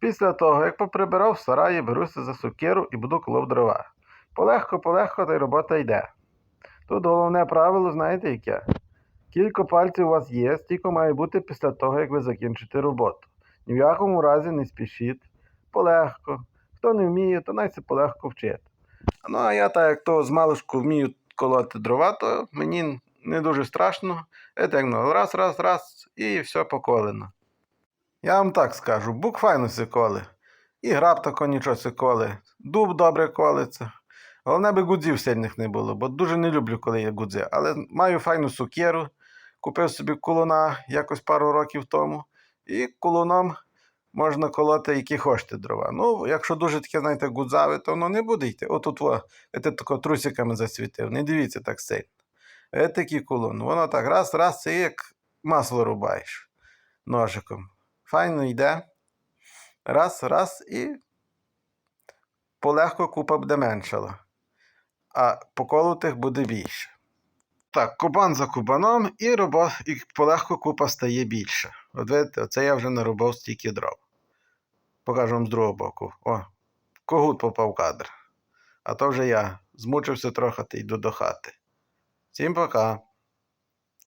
Після того, як поприбирав в сараї, беруся за сокиру і буду колов дрова. Полегко, полегко, та й робота йде. Тут головне правило, знаєте яке? Кілька пальців у вас є, стільки має бути після того, як ви закінчите роботу. Ні в якому разі не спішіть. Полегко. Хто не вміє, то най це полегко вчити. Ну, а я так як то з маличку вмію колоти дрова, то мені не дуже страшно. Це як ну, раз, раз, раз, і все поколено. Я вам так скажу, бук файно се коли. І граб тако нічого се коли. Дуб добре колиться. Головне би гудзів сильних не було, бо дуже не люблю, коли є гудзи. Але маю файну сукеру, купив собі кулона якось пару років тому, і кулоном можна колоти, які хочете дрова. Ну, якщо дуже таке, знаєте, гудзаве, то воно не буде йти. Отут во, це тако трусиками засвітив. Не дивіться так сильно. Такий кулон. Воно так раз, раз, це як масло рубаєш ножиком. Файно йде. Раз, раз і полегко купа буде меншала. А поколотих буде більше. Так, кубан за кубаном, і, робо... і полегко купа стає більше. От видите, оце я вже нарубав стільки дров. Покажу вам з другого боку. О, когут попав в кадр. А то вже я змучився трохи та йду до хати. Всім пока.